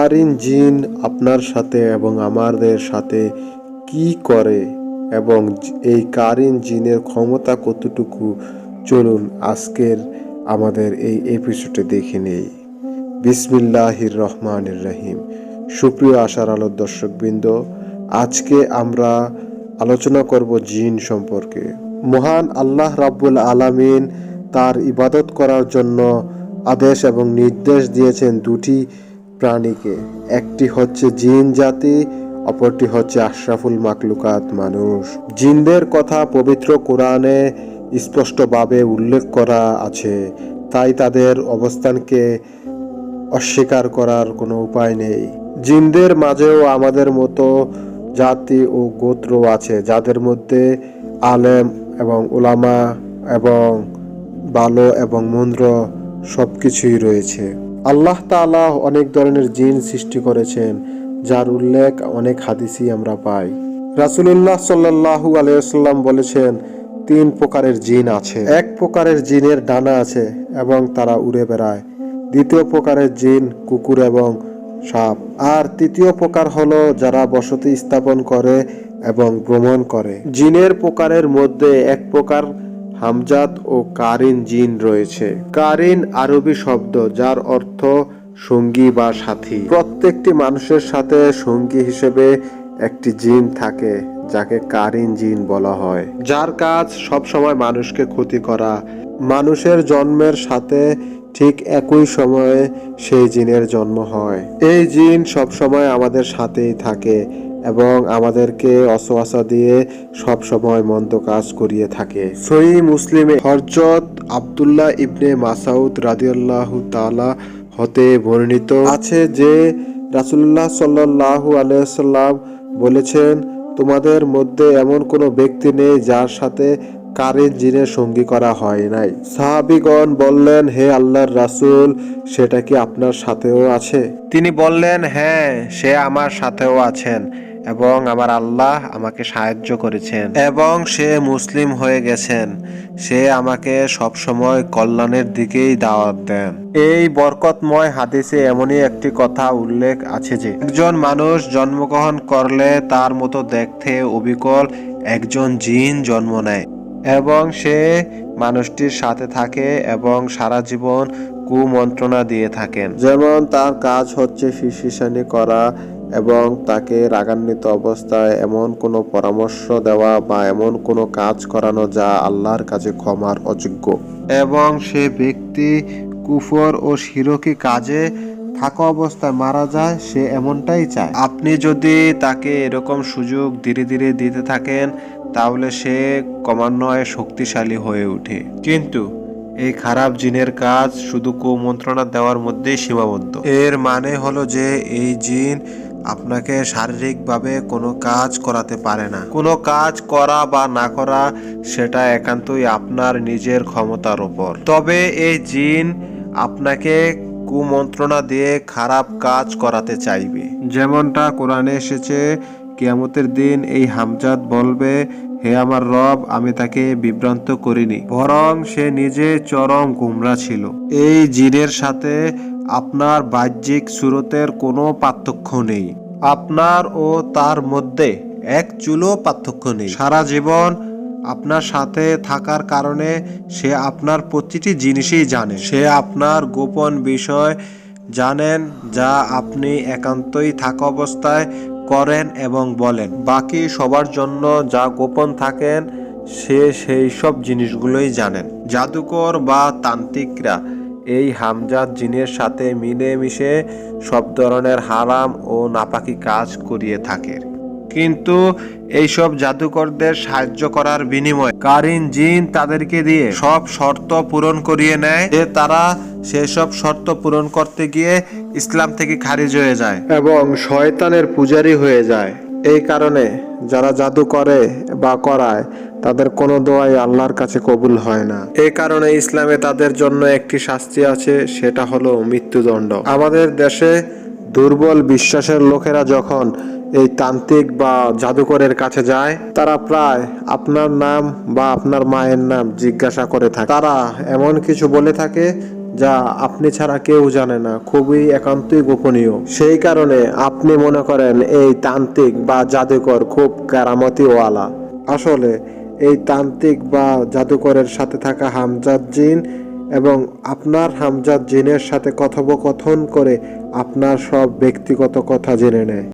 Karine জিন আপনার সাথে এবং আমাদের সাথে কি করে এবং এই কারিন জিনের ক্ষমতা কতটুকু? চলুন আজকের আমাদের এই এপিসোডে দেখে নেই। বিসমিল্লাহির রহমানির রহিম। সুপ্রিয় আশার আলোর দর্শকবৃন্দ, আজকে আমরা আলোচনা করব জিন সম্পর্কে। মহান আল্লাহ রাব্বুল আলামিন তার ইবাদত করার জন্য আদেশ এবং নির্দেশ দিয়েছেন দুটি প্রাণীকে। একটি হচ্ছে জিন জাতি, অপরটি হচ্ছে আশরাফুল মাকলুকাত মানুষ। জিনদের কথা পবিত্র কোরআনে স্পষ্টভাবে উল্লেখ করা আছে। তাই তাদের অবস্থানকে অস্বীকার করার কোনো উপায় নেই। জিনদের মাঝেও আমাদের মতো জাতি ও গোত্র আছে, যাদের মধ্যে আলেম এবং ওলামা এবং ভালো এবং মন্দ্র সব কিছুই রয়েছে। আল্লাহ তাআলা অনেক ধরনের জিন সৃষ্টি করেছেন, যার উল্লেখ অনেক হাদিসই আমরা পাই। রাসূলুল্লাহ সাল্লাল্লাহু আলাইসাল্লাম বলেছেন, তিন প্রকারের জিন আছে। এক প্রকারের জিনের ডানা আছে এবং তারা উড়ে বেড়ায়। দ্বিতীয় প্রকারের জিন কুকুর এবং সাপ। আর তৃতীয় প্রকার হলো যারা বসতি স্থাপন করে এবং ভ্রমণ করে। জিনের প্রকারের মধ্যে এক প্রকার হামজাত ও কারিন জিন রয়েছে। কারিন আরবি শব্দ, যার অর্থ সঙ্গী বা সাথী। প্রত্যেকটি মানুষের সাথে সঙ্গী হিসেবে একটি জিন থাকে, যাকে কারিন জিন বলা হয়। যার কাজ সব সময় মানুষকে ক্ষতি করা। মানুষের জন্মের সাথে ঠিক একই সময়ে সেই জিনের জন্ম হয়। এই জিন সব সময় আমাদের সাথেই থাকে। এবং আমাদেরকে অসোয়াশা দিয়ে সব সময় মন্দ কাজ করিয়ে থাকে। সহি মুসলিমে হরজত আব্দুল্লাহ ইবনে মাসাউদ রাদিয়াল্লাহু তাআলা হতে বর্ণিত আছে যে রাসূলুল্লাহ সাল্লাল্লাহু আলাইহি সাল্লাম বলেছেন, তোমাদের মধ্যে এমন কোনো ব্যক্তি নেই যার সাথে কারেন জিনের সঙ্গী করা হয় নাই। সাহাবিগণ বললেন, হে আল্লাহর রাসূল, সেটা কি আপনার সাথেও আছে? তিনি বললেন হ্যাঁ সে আমার সাথেও আছেন। এবং আমার আল্লাহ আমাকে সাহায্য করেছেন। এবং সে মুসলিম হয়ে গেছেন। সে আমাকে সব সময় কল্যাণের দিকেই দাওয়াত দেন। এই বরকতময় হাদিসে এমনই একটি কথা উল্লেখ আছে যে, একজন মানুষ জন্মগ্রহণ করলে তার মতো দেখতে অবিকল একজন জিন জন্ম নেয়। এবং সে মানুষটির সাথে থাকে এবং সারা জীবন কুমন্ত্রণা দিয়ে থাকেন। যেমন তার কাজ হচ্ছে ফিসফিসানি করা এবং তাকে রাগান্বিত অবস্থায় এমন কোনো পরামর্শ দেওয়া বা এমন কোনো কাজ করানো যা আল্লাহর কাছে ক্ষমার অযোগ্য। এবং সে ব্যক্তি কুফর ও শিরকি কাজে থাকা অবস্থায় মারা যায়, সে এমনটাই চায়। আপনি যদি তাকে এরকম সুযোগ ধীরে ধীরে দিতে থাকেন, তাহলে সে ক্রমান্বয়ে শক্তিশালী হয়ে ওঠে। কিন্তু এই খারাপ জিনের কাজ শুধু কুমন্ত্রণা দেওয়ার মধ্যেই সীমাবদ্ধ। এর মানে হলো যে, এই জিন আপনাকে শারীরিকভাবে কোনো কাজ করাতে পারে না। কোনো কাজ করা বা না করা, সেটা একান্তই আপনার নিজের ক্ষমতার ওপর তবে এই জিন আপনাকে কুমন্ত্রণা দিয়ে খারাপ কাজ করাতে চাইবে। যেমনটা কোরআনে এসেছে, কিয়ামতের দিন এই হামজাদ বলবে, হে আমার রব, আমি তাকে বিভ্রান্ত করিনি, বরং সে নিজে চরম গুমরা ছিল। এই জিনের সাথে আপনার বাহ্যিক সুরতের কোনো পার্থক্য নেই। আপনার ও তার মধ্যে এক চুলো পার্থক্য নেই। সারা জীবন আপনার সাথে থাকার কারণে সে আপনার প্রতিটি জিনিসই জানে। সে আপনার গোপন বিষয় জানেন যা আপনি একান্তই থাকা অবস্থায় করেন এবং বলেন। বাকি সবার জন্য যা গোপন থাকেন, সে সেই সব জিনিসগুলোই জানেন। জাদুকর বা তান্ত্রিকরা এই হামজাদ জিনের সাথে মিলেমিশে সব ধরনের হারাম ও নাপাকি কাজ করিয়ে থাকে। কিন্তু এইসব জাদুকরদের সাহায্য করার বিনিময়ে কারিন জিন তাদেরকে দিয়ে সব শর্ত পূরণ করিয়ে নেয়। যে তারা সেসব শর্ত পূরণ করতে গিয়ে ইসলাম থেকে খারিজ হয়ে যায় এবং শয়তানের পূজারি হয়ে যায়। এই কারণে যারা জাদু করে বা করায় তাদের কোনো দোয়াই আল্লাহর কাছে কবুল হয় না। এ কারণে ইসলামে তাদের জন্য একটি শাস্তি আছে সেটা হলো মৃত্যুদণ্ড। আমাদের দেশে দুর্বল বিশ্বাসের লোকেরা যখন এই তান্ত্রিক বা জাদুকরের কাছে যায় তারা প্রায় আপনার নাম বা আপনার মায়ের নাম জিজ্ঞাসা করে থাকে। তারা এমন কিছু বলে থাকে যা আপনি ছাড়া কেউ জানে না খুবই একান্তই গোপনীয়। সেই কারণে আপনি মনে করেন এই তান্ত্রিক বা জাদুকর খুব কারামতিওয়ালা। আসলে এই তান্ত্রিক বা জাদুকরের সাথে থাকা হামজাদ জিন এবং আপনার হামজাদ জিনের সাথে কথোপকথন করে আপনার সব ব্যক্তিগত কথা জেনে নেয়।